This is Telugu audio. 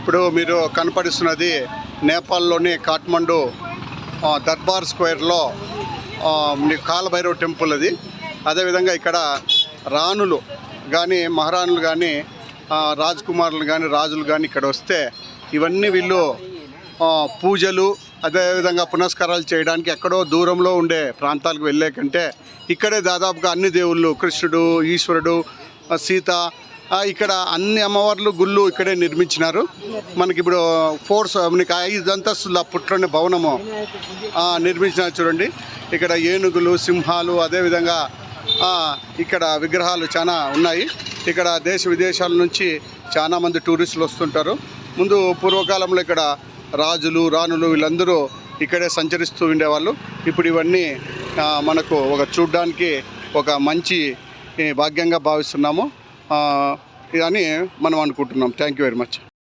ఇప్పుడు మీరు కనపడిస్తున్నది నేపాల్లోని కాఠ్మండు దర్బార్ స్క్వేర్లో మీకు కాలభైరవ్ టెంపుల్ అది. అదేవిధంగా ఇక్కడ రాణులు కానీ మహారాణులు కానీ రాజకుమారులు కానీ రాజులు కానీ ఇక్కడ వస్తే ఇవన్నీ వీళ్ళు పూజలు అదేవిధంగా పునస్కారాలు చేయడానికి ఎక్కడో దూరంలో ఉండే ప్రాంతాలకు వెళ్ళే కంటే ఇక్కడే దాదాపుగా అన్ని దేవుళ్ళు కృష్ణుడు ఈశ్వరుడు సీత ఇక్కడ అన్ని అమ్మవార్లు గుళ్ళు ఇక్కడే నిర్మించినారు. మనకి ఇప్పుడు ఫోర్స్ మనకి ఐదు అంతస్తుల పుట్లని భవనము నిర్మించిన చూడండి. ఇక్కడ ఏనుగులు సింహాలు అదేవిధంగా ఇక్కడ విగ్రహాలు చాలా ఉన్నాయి. ఇక్కడ దేశ విదేశాల నుంచి చాలామంది టూరిస్టులు వస్తుంటారు. ముందు పూర్వకాలంలో ఇక్కడ రాజులు రాణులు వీళ్ళందరూ ఇక్కడే సంచరిస్తూ ఉండేవాళ్ళు. ఇప్పుడు ఇవన్నీ మనకు ఒక చూడ్డానికి ఒక మంచి భాగ్యంగా భావిస్తున్నాము. అని మనం అనుకుంటున్నాం. Thank you very much